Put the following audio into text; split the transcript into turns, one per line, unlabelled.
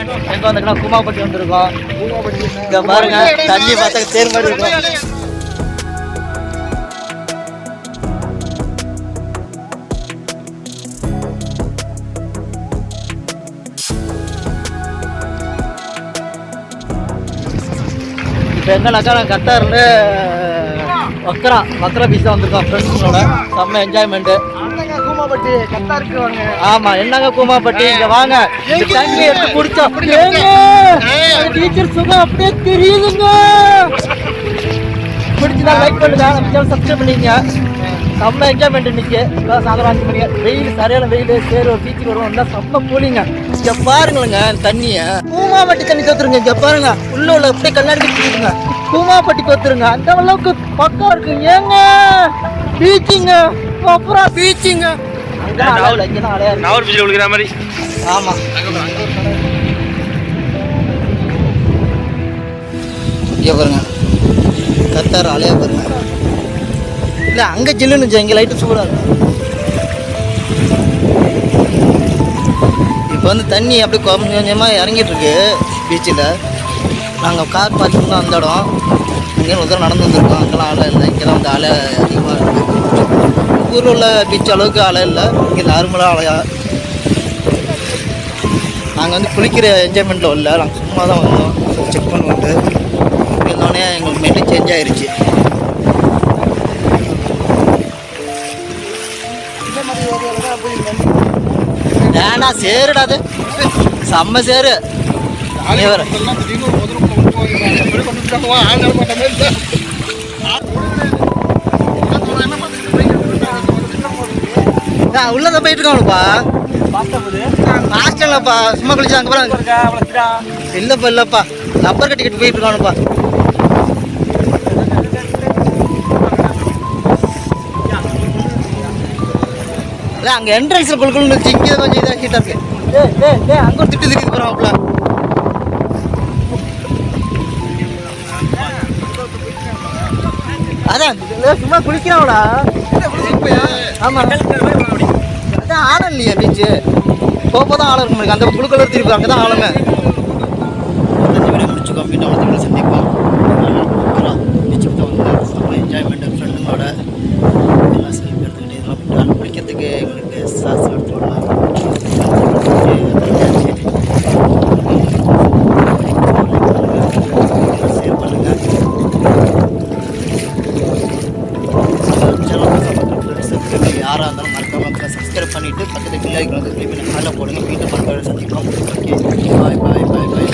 எங்கே வந்திருக்கோம் கூமாப்பட்டி வந்திருக்கோம்.
இங்கே பாருங்க தண்ணி பார்த்தா
தேர் மாதிரி இருக்கும். இப்போ எங்கனாக்கா நான் கட்டாரில் வக்ரா வக்கரா பீச் வந்திருக்கோம் ஃப்ரெண்ட்ஸுங்களோட செம்ம என்ஜாய்மெண்ட்டு
கூமாப்பட்டி கத்தா இருக்கு
வாங்க
ஆமா என்னங்க கூமாப்பட்டி இங்க வாங்க. தண்ணி எடுத்து குடிச்சோம் டீச்சர் சுகம் அப்படியே தெரியுதுங்க. பிடிச்சதா லைக் பண்ணுங்க நம்ம சப்ஸ்கிரைப் பண்ணிக்கங்க செம்ம என்ஜாய்மெண்ட் இன்னைக்கு. சாயந்தரம் அஞ்சு மணிக்கு வெயில் சரியான வெயில் சரி ஒரு பீச்சுக்கு வருவோம். வந்தா செம்ம கூலிங்க இங்க பாருங்களேங்க தண்ணிய. கூமாப்பட்டி தண்ணி தோத்துருங்க இங்க பாருங்க. உள்ள உள்ள அப்படியே கண்ணாடி கட்டிடுங்க கூமாப்பட்டி தோத்துருங்க. அந்த அளவுக்கு பக்கம் இருக்கு ஏங்க? பீச்சுங்க அப்புறம் பீச்சுங்க நாகூர்
பீச்சில் விழுக்கிற மாதிரி.
ஆமா. இங்க பாருங்க. கத்தார் அலையா பாருங்க. இல்ல அங்க ஜில்லுன்னு இங்க லைட்டு சூடா இருக்கு இப்போ வந்து தண்ணி அப்படியே கொஞ்சம் கொஞ்சமா இறங்கிட்டு இருக்கு பீச்சில் நாங்கள் கார் பார்த்துட்டு தான் அந்த இடம். இங்கே ஒரு தடவை நடந்து வந்திருக்கோம். அங்கெல்லாம் அலை இல்லை இங்கெல்லாம் வந்து இருக்குது ஊரில் உள்ள பீச் அளவுக்கு அலை இல்லை. இங்கே நார்மலாக அலையா நாங்கள் வந்து குளிக்கிற என்ஜாய்மெண்ட்டில் இல்லை. நாங்கள் சும்மா தான் வந்தோம். செக் பண்ணிட்டு இருந்தோடனே எங்களுக்கு மெயின்டைன் சேஞ்ச் ஆயிருச்சு. ஏன்னா சேருடா அது? செம்ம சேரு.
நீ
நான் உள்ளதான் போயிட்டு இருக்கானுப்பா ஹாஸ்டல்லப்பா சும்மா குளிச்சு அங்கே இல்லைப்பா இல்லைப்பா. ரப்பர் கட்டிக்கிட்டு போயிட்டு இருக்கானுப்பா இல்லை அங்கே என்ட்ரன்ஸில் குழுக்கணும்னு வச்சு இங்கே கொஞ்சம் இதாக ஹீட்டாக இருக்கு. ஏய் ஏய் ஏய் அங்கே ஒரு திட்டு திரிக்கு போகிறான்ப்பா அதான். சும்மா குளிக்கிறான்டா. ஆமா. அதான் ஆழம் இல்லையா பீச்சு போக தான் ஆழம் இருக்கும் அந்த குழுக்கள் திருப்பி அங்கே தான் ஆழமே அந்த வீடியோ முடிச்சுக்கோம் மீண்டும் சந்திப்போம். பீச்சுக்கு வந்து என்ஜாய்மெண்ட் ஃப்ரெண்டுங்களோட எல்லாம் செல்ஃபி எடுத்துக்கிட்டு இதெல்லாம் நான் யாராக இருந்தாலும் சப்ஸ்கிரைப் பண்ணிவிட்டு பக்கத்தில் பின்னாடி வந்து கிளிக் பண்ணி போடுங்க வீட்டை பண்ணுறது சந்திப்போம் ஓகே பாய் பாய் பாய் பாய்